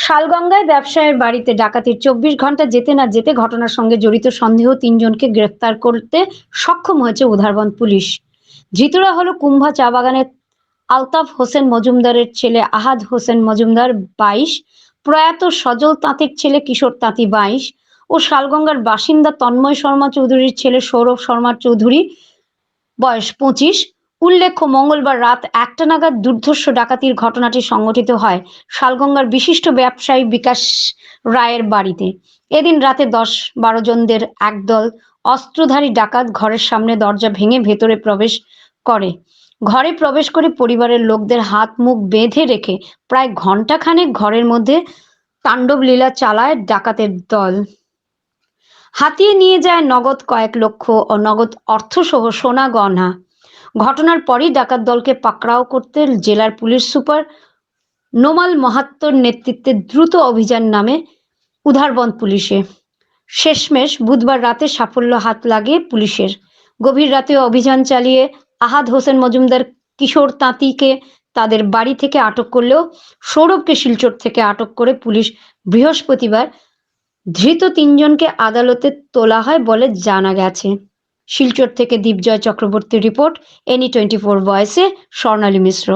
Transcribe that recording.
শালগঙ্গায় ব্যবসায়ের বাড়িতে ডাকাতির চব্বিশ ঘণ্টা যেতে না যেতে ঘটনার সঙ্গে জড়িত সন্দেহ তিনজনকে গ্রেফতার করতে সক্ষম হয়েছে উধারবন পুলিশ। ধৃতরা হলো কুম্ভা চা বাগানের আলতাফ হোসেন মজুমদারের ছেলে আহাদ হোসেন মজুমদার বাইশ, প্রয়াত সজল তাঁতির ছেলে কিশোর তাঁতি বাইশ ও শালগঙ্গার বাসিন্দা তন্ময় শর্মা চৌধুরীর ছেলে সৌরভ শর্মা চৌধুরী বয়স পঁচিশ। উল্লেখ্য, মঙ্গলবার রাত একটা নাগাদ দুর্ধর্ষ ডাকাতির ঘটনাটি সংঘটিত হয় শালগঙ্গার বিশিষ্ট ব্যবসায়ী বিকাশ রায়ের বাড়িতে। এদিন রাতে দশ বারো জনদের একদল অস্ত্রধারী ডাকাত ঘরের সামনে দরজা ভেঙে ভেতরে প্রবেশ করে। ঘরে প্রবেশ করে পরিবারের লোকদের হাত মুখ বেঁধে রেখে প্রায় ঘন্টাখানেক ঘরের মধ্যে তাণ্ডব লীলা চালায় ডাকাতের দল। হাতিয়ে নিয়ে যায় নগদ কয়েক লক্ষ ও নগদ অর্থসহ সোনা গয়না ঘটনার পরই ডাকাত দলকে পাকড়াও করতে জেলার পুলিশ সুপার নোমাল মাহাত্তর নেতৃত্বে দ্রুত অভিযান নামে উধারবন পুলিশে। শেষমেশ বুধবার রাতে সাফল্য হাত লাগে পুলিশের। গভীর রাতে অভিযান চালিয়ে আহাদ হোসেন মজুমদার কিশোর তাঁতিকে তাদের বাড়ি থেকে আটক করলেও সৌরভকে শিলচর থেকে আটক করে পুলিশ বৃহস্পতিবার ধৃত তিনজনকে আদালতে তোলা হয় বলে জানা গেছে। শিলচর থেকে Dipjoy Chakraborty report any twenty four ভয়েসে স্বর্ণালী মিশ্র।